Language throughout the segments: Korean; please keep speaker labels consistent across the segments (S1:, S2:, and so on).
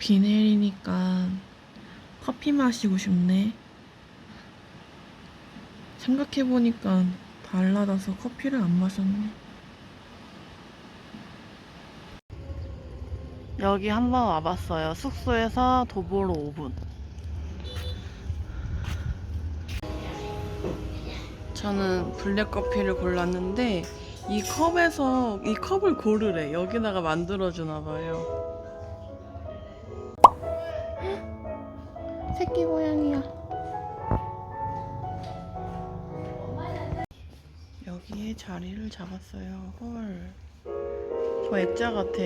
S1: 비 내리니까 커피 마시고 싶네. 생각해보니까 발라다서 커피를 안 마셨네. 여기 한번 와봤어요. 숙소에서 도보로 5분. 저는 블랙 커피를 골랐는데 이 컵에서 이 컵을 고르래. 여기다가 만들어 주나 봐요. 여기에 자리를 잡았어요. 헐. 저 액자 같아.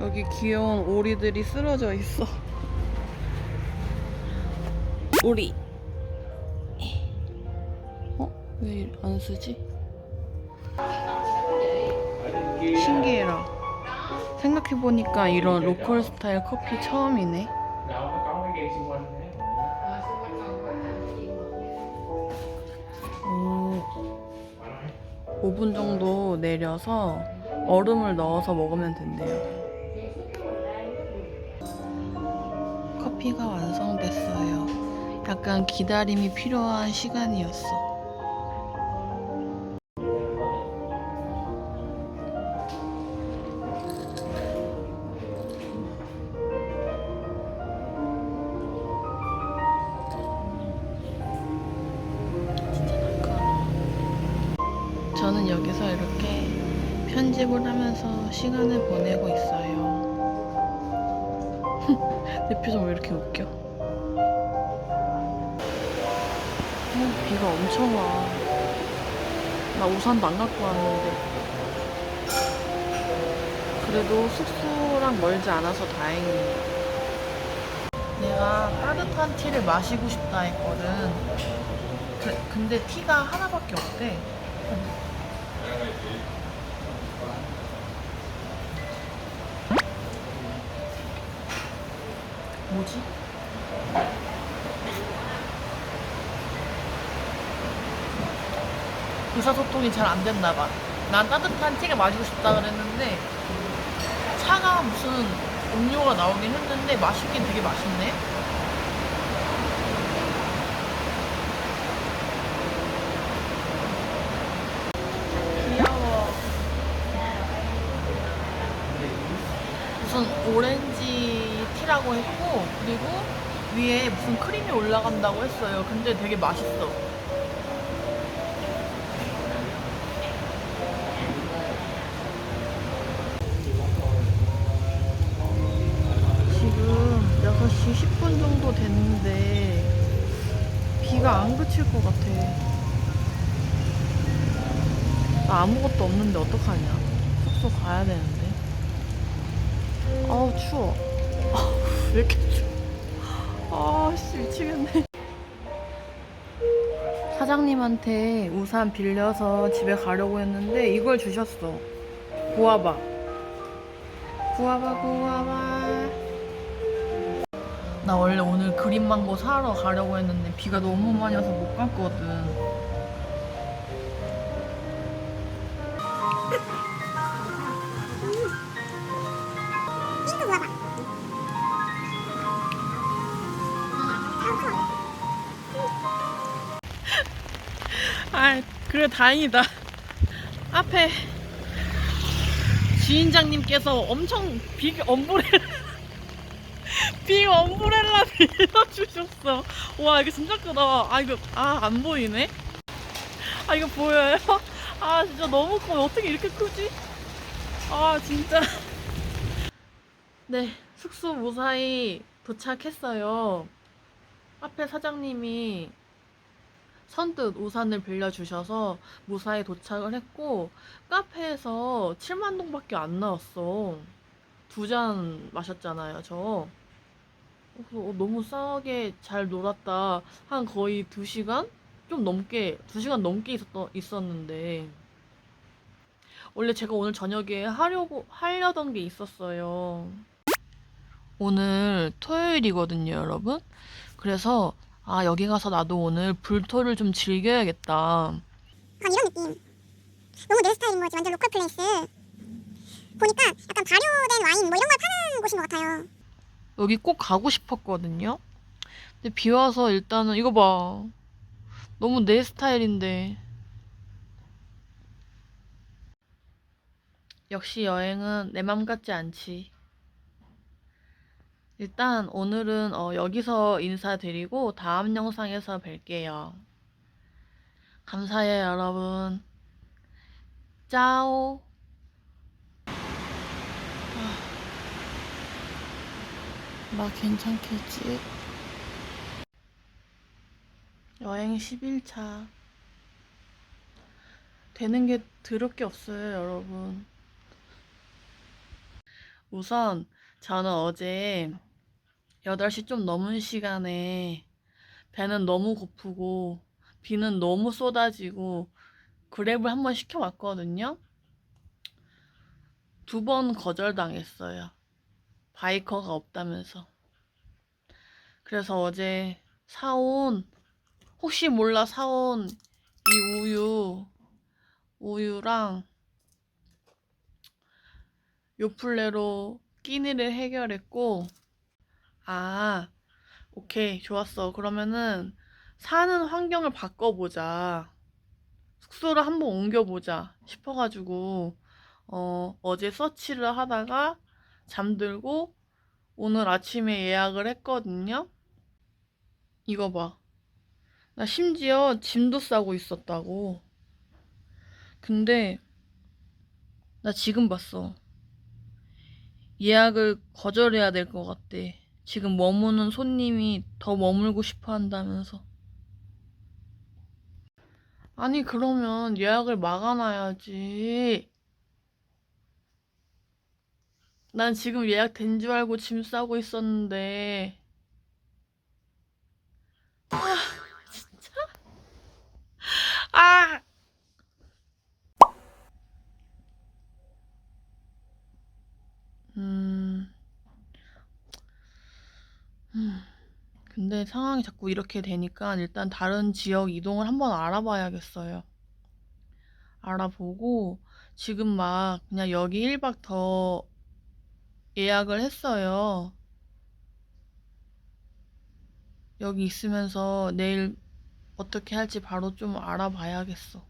S1: 여기 귀여운 오리들이 쓰러져 있어. 오리. 어? 왜 안 쓰지? 신기해라. 생각해보니까 이런 로컬 스타일 커피 처음이네. 오, 5분 정도 내려서 얼음을 넣어서 먹으면 된대요. 커피가 완성됐어요. 약간 기다림이 필요한 시간이었어. 있어요. 내 표정 왜 이렇게 웃겨? 어, 비가 엄청 와. 나 우산도 안 갖고 왔는데. 그래도 숙소랑 멀지 않아서 다행이에요. 내가 따뜻한 티를 마시고 싶다 했거든. 그, 근데 티가 하나밖에 없대. 뭐지? 의사소통이 잘 안 됐나 봐. 난 따뜻한 티가 마시고 싶다 그랬는데 차가운 무슨 음료가 나오긴 했는데 맛있긴 되게 맛있네. 티라고 했고 그리고 위에 무슨 크림이 올라간다고 했어요. 근데 되게 맛있어. 지금 6시 10분 정도 됐는데 비가 안 그칠 것 같아. 나 아무것도 없는데 어떡하냐. 숙소 가야 되는데. 아우 추워. 아우 왜 이렇게 추워. 아 씨 미치겠네. 사장님한테 우산 빌려서 집에 가려고 했는데 이걸 주셨어. 구워봐. 구워봐 구워봐. 나 원래 오늘 그린망고 사러 가려고 했는데 비가 너무 많이 와서 못 갔거든. 그래 다행이다. 앞에 주인장님께서 엄청 빅 엄브렐라 빅 엄브렐라 빌려주셨어. 와 이거 진짜 크다. 아 이거 아 안 보이네. 아 이거 보여요? 아 진짜 너무 커. 어떻게 이렇게 크지? 아 진짜. 네 숙소 무사히 도착했어요. 앞에 사장님이 선뜻 우산을 빌려주셔서 무사히 도착을 했고 카페에서 7만 동밖에 안 나왔어. 두 잔 마셨잖아요, 저. 어, 너무 싸게 잘 놀았다. 한 거의 2시간? 좀 넘게, 2시간 넘게 있었, 있었는데. 원래 제가 오늘 저녁에 하려고, 하려던 게 있었어요. 오늘 토요일이거든요, 여러분. 그래서 아, 여기 가서 나도 오늘 불토를 좀 즐겨야겠다.
S2: 약간 이런 느낌. 너무 내 스타일인 거지. 완전 로컬 플레이스. 보니까 약간 발효된 와인 뭐 이런 걸 파는 곳인 것 같아요.
S1: 여기 꼭 가고 싶었거든요. 근데 비 와서 일단은 이거 봐. 너무 내 스타일인데. 역시 여행은 내 맘 같지 않지. 일단 오늘은 어, 여기서 인사드리고 다음 영상에서 뵐게요. 감사해요, 여러분. 짜오. 나 괜찮겠지? 여행 11차. 되는 게 더럽게 없어요, 여러분. 우선, 저는 어제 8시 좀 넘은 시간에 배는 너무 고프고, 비는 너무 쏟아지고, 그랩을 한번 시켜왔거든요? 두 번 거절당했어요. 바이커가 없다면서. 그래서 어제 사온, 혹시 몰라 사온 이 우유, 우유랑 요플레로 끼니를 해결했고, 아, 오케이, 좋았어. 그러면은 사는 환경을 바꿔보자. 숙소를 한번 옮겨보자 싶어가지고, 어, 어제 서치를 하다가 잠들고 오늘 아침에 예약을 했거든요. 이거 봐. 나 심지어 짐도 싸고 있었다고. 근데 나 지금 봤어. 예약을 거절해야 될 것 같대. 지금 머무는 손님이 더 머물고 싶어 한다면서. 아니, 그러면 예약을 막아놔야지. 난 지금 예약된 줄 알고 짐 싸고 있었는데. 아, 진짜? 아! 음. 음. 근데 상황이 자꾸 이렇게 되니까 일단 다른 지역 이동을 한번 알아봐야겠어요. 알아보고 지금 막 그냥 여기 1박 더 예약을 했어요. 여기 있으면서 내일 어떻게 할지 바로 좀 알아봐야겠어.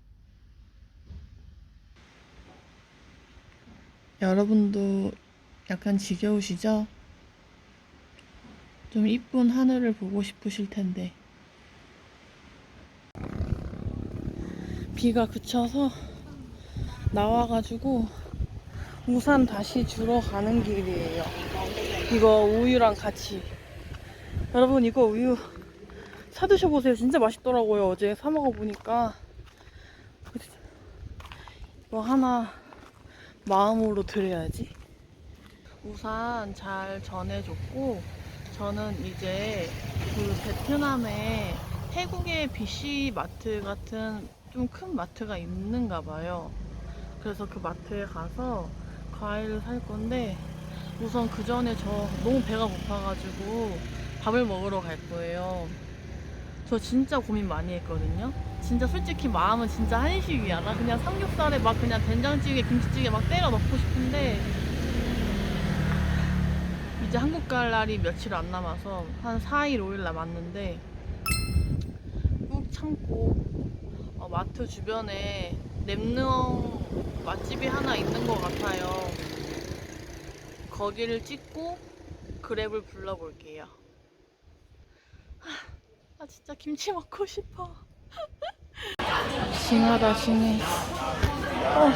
S1: 여러분도 약간 지겨우시죠? 좀 이쁜 하늘을 보고 싶으실 텐데. 비가 그쳐서 나와가지고 우산 다시 주러 가는 길이에요. 이거 우유랑 같이. 여러분 이거 우유 사 드셔보세요. 진짜 맛있더라고요. 어제 사 먹어보니까. 이거 하나 마음으로 드려야지. 우산 잘 전해줬고 저는 이제 그 베트남에 태국의 BC 마트 같은 좀 큰 마트가 있는가 봐요. 그래서 그 마트에 가서 과일을 살 건데 우선 그 전에 저 너무 배가 고파가지고 밥을 먹으러 갈 거예요. 저 진짜 고민 많이 했거든요. 진짜 솔직히 마음은 진짜 한식이야. 나 그냥 삼겹살에 막 그냥 된장찌개, 김치찌개 막 때려 넣고 싶은데 이제 한국 갈 날이 며칠 안 남아서 한 4일, 5일 남았는데 꾹 참고 어, 마트 주변에 nem능 맛집이 하나 있는 것 같아요. 거기를 찍고 그랩을 불러볼게요. 하, 나 진짜 김치 먹고 싶어. 징하다 징해. 어,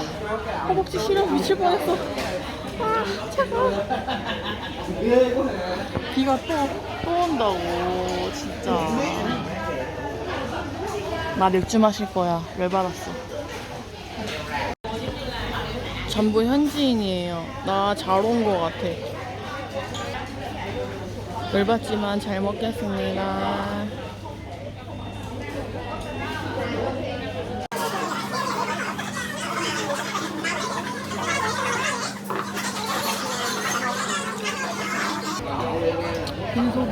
S1: 허벅지 시려 미칠 뻔했어. 아, 차가워. 비가 또, 또 온다고, 진짜. 나 맥주 마실 거야. 열받았어. 전부 현지인이에요. 나 잘 온 거 같아. 열받지만 잘 먹겠습니다.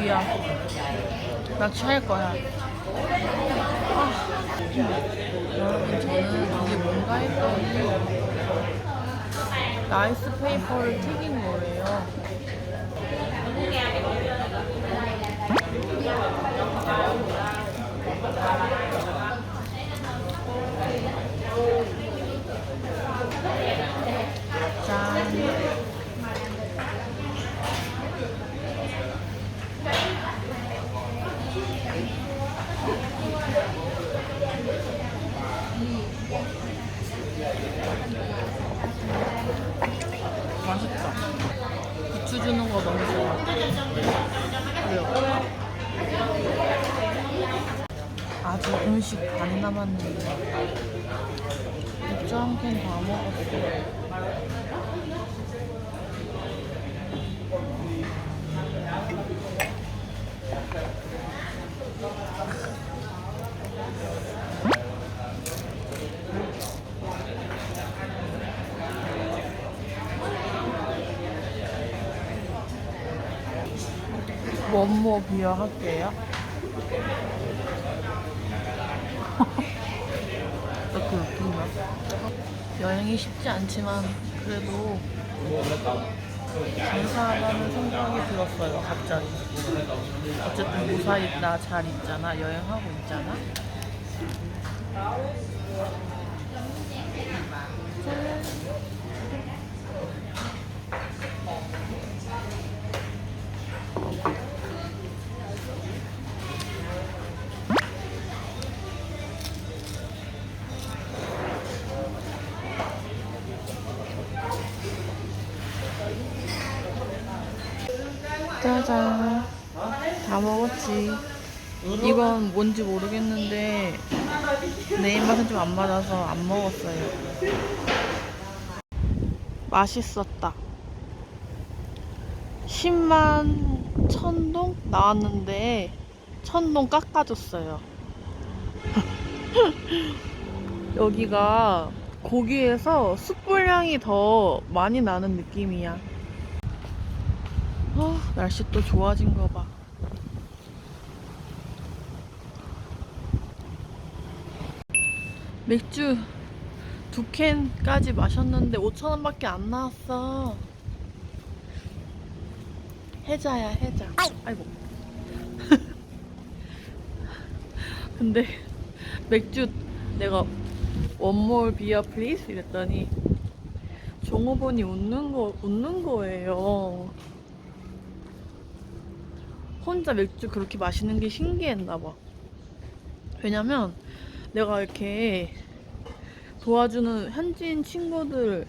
S1: 빈속이야. 진짜 납치할 거야. 아, 여러분 저는 이게 뭔가 했더니 라이스 페이퍼를 튀긴 거예요. 짠. 맛있다. 부추 주는 거 너무 좋아. 그래요. 아직 음식 반 남았는데 맥주 한 캔 다 먹었어. 원모 비어 할게요. 이렇게 웃긴가? 여행이 쉽지 않지만 그래도 감사하다는 생각이 들었어요 갑자기 어쨌든 무사히 나 잘 있잖아 여행하고 있잖아 짜잔 다 먹었지. 이건 뭔지 모르겠는데 내 입맛은 좀 안 맞아서 안 먹었어요. 맛있었다. 10만 천동 나왔는데 천동 깎아줬어요. 여기가 고기에서 숯불향이 더 많이 나는 느낌이야. 어, 날씨 또 좋아진 거 봐. 맥주 두 캔까지 마셨는데 5천원밖에 안 나왔어. 해자야, 해자. 아이고. 근데 맥주 내가 원몰 비어 플리즈 이랬더니 종업원이 웃는 거 웃는 거예요. 혼자 맥주 그렇게 마시는 게 신기했나 봐. 왜냐면 내가 이렇게 도와주는 현지인 친구들이랑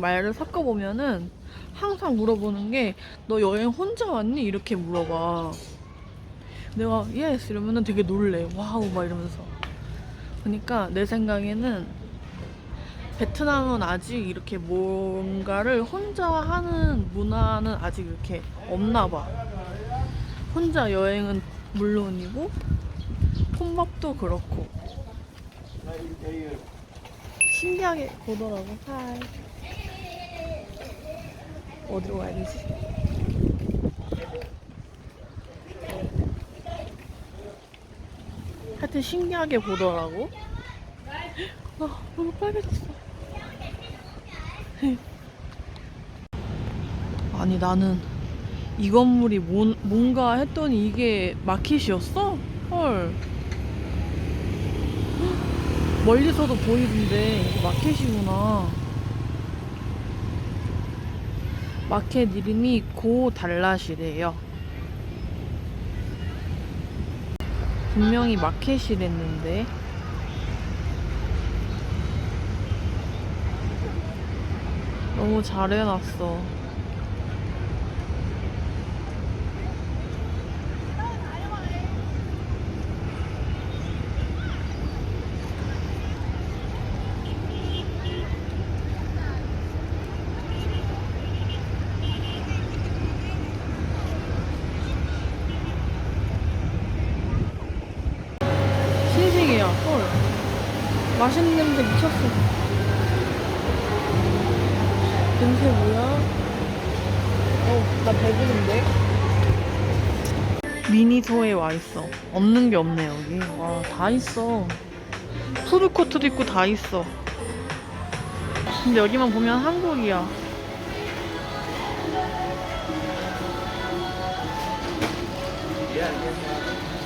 S1: 말을 섞어보면은 항상 물어보는 게 너 여행 혼자 왔니? 이렇게 물어봐. 내가 예스 이러면은 되게 놀래. 와우 막 이러면서. 그러니까 내 생각에는 베트남은 아직 이렇게 뭔가를 혼자 하는 문화는 아직 이렇게 없나 봐. 혼자 여행은 물론이고 혼밥도 그렇고. 신기하게 보더라고. 하이. 어디로 가야 되지? 하여튼 신기하게 보더라고. 아 너무 빨개졌어. 아니 나는 이 건물이 뭔, 뭔가 했더니 이게 마켓이었어? 헐. 헉, 멀리서도 보이던데 마켓이구나. 마켓 이름이 고달랏이래요. 분명히 마켓이랬는데. 너무 잘 해놨어. 싱싱해요. 헐. 맛있는 냄새 미쳤어. 냄새 뭐야? 어, 나 배부른데? 미니소에 와 있어. 없는 게 없네 여기. 와 다 있어. 푸드코트도 있고 다 있어. 근데 여기만 보면 한국이야.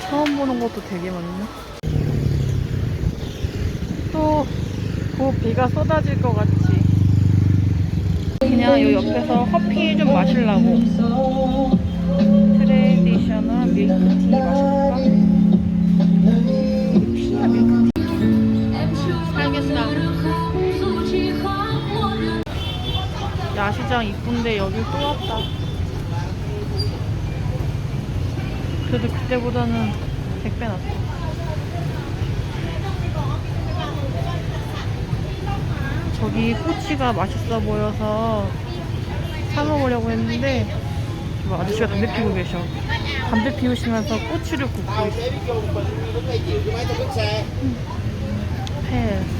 S1: 처음 보는 것도 되게 많네. 또, 곧 비가 쏟아질 것 같지. 그냥 요 옆에서 커피 좀 마시려고. 트레디셔널 밀크티 마실까? 티야 밀크티. 살겠다. 야시장 이쁜데 여길 또 왔다. 그래도 그때보다는 100배 낫다. 저기 꼬치가 맛있어 보여서 사 먹으려고 했는데 저 아저씨가 담배 피우고 계셔. 담배 피우시면서 꼬치를 굽고 있어. 패. 오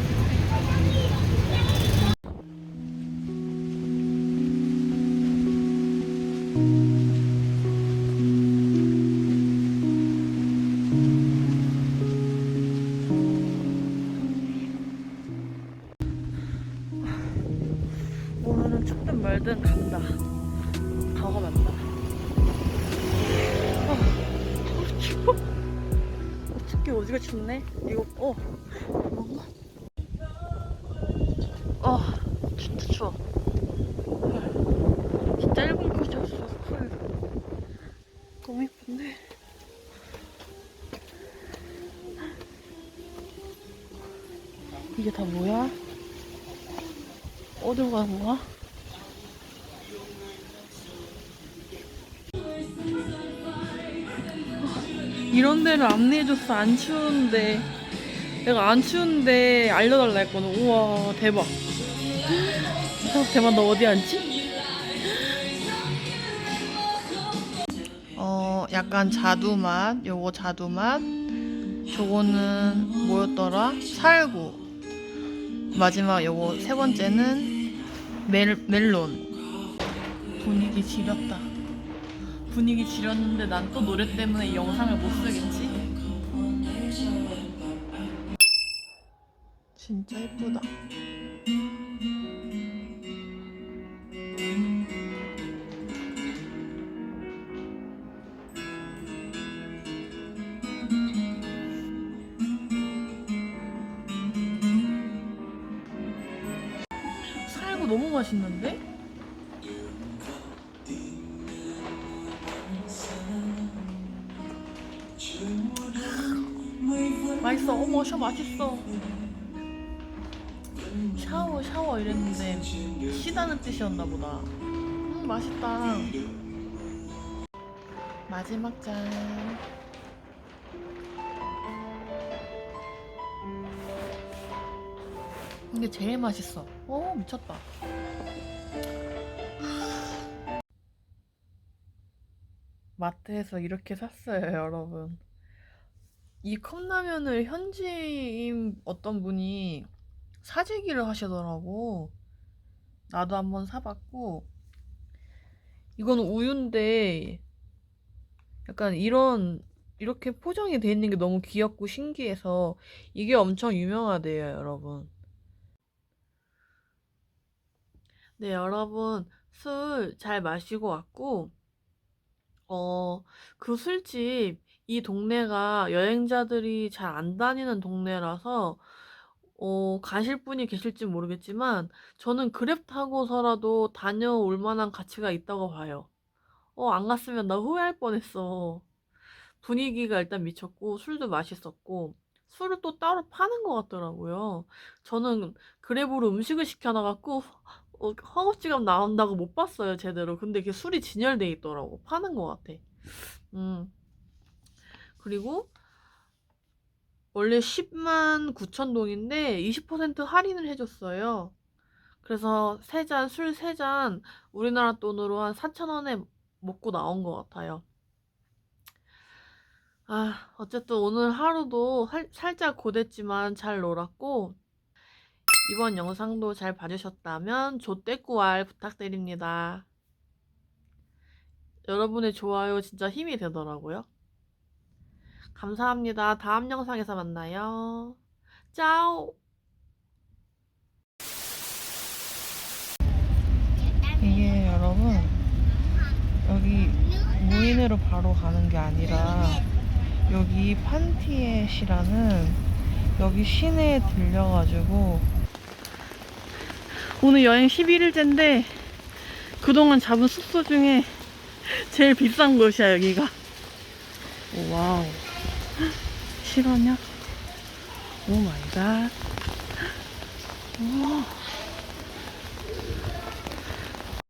S1: 춥네? 이거, 어, 뭔가? 어, 진짜 추워. 헐. 진짜 일본 거였어. 헐. 너무 예쁜데? 이게 다 뭐야? 어디로 가는 거야? 이런 데를 안내해줬어. 안 추운데. 내가 안 추운데 알려달라 했거든. 우와 대박. 어, 대박. 너 어디 앉지? 어 약간 자두맛 요거 자두맛. 저거는 뭐였더라? 살구. 마지막 요거 세 번째는 멜, 멜론. 분위기 지렸다 분위기 지렸는데 난 또 노래 때문에 이 영상을 못 쓰겠지? 진짜 예쁘다 샤워, 샤워 이랬는데 쉬다는 뜻이었나 보다. 음, 맛있다. 마지막 잔. 이게 제일 맛있어. 오, 미쳤다. 마트에서 이렇게 샀어요, 여러분. 이 컵라면을 현지인 어떤 분이 사재기를 하시더라고. 나도 한번 사봤고, 이건 우유인데, 약간 이런, 이렇게 포장이 돼 있는 게 너무 귀엽고 신기해서 이게 엄청 유명하대요, 여러분. 네, 여러분, 술 잘 마시고 왔고, 어, 그 술집, 이 동네가 여행자들이 잘 안 다니는 동네라서, 어, 가실 분이 계실지 모르겠지만, 저는 그랩 타고서라도 다녀올 만한 가치가 있다고 봐요. 어, 안 갔으면 나 후회할 뻔했어. 분위기가 일단 미쳤고, 술도 맛있었고, 술을 또 따로 파는 것 같더라고요. 저는 그랩으로 음식을 시켜놔갖고, 어, 허겁지겁 나온다고 못 봤어요, 제대로. 근데 이게 술이 진열돼 있더라고. 파는 것 같아. 음. 그리고 원래 10만 9천 동인데 20% 할인을 해줬어요. 그래서 세 잔, 술 세 잔 우리나라 돈으로 한 4천 원에 먹고 나온 것 같아요. 아, 어쨌든 오늘 하루도 살, 살짝 고됐지만 잘 놀았고, 이번 영상도 잘 봐주셨다면 조떼꾸알 부탁드립니다. 여러분의 좋아요 진짜 힘이 되더라고요. 감사합니다. 다음 영상에서 만나요. 짜오! 이게 여러분, 여기 무인으로 바로 가는 게 아니라, 여기 판티엣이라는 여기 시내에 들려가지고, 오늘 여행 11일째인데, 그동안 잡은 숙소 중에 제일 비싼 곳이야, 여기가. 오, 와우. 실화냐? 오 마이 갓. 와.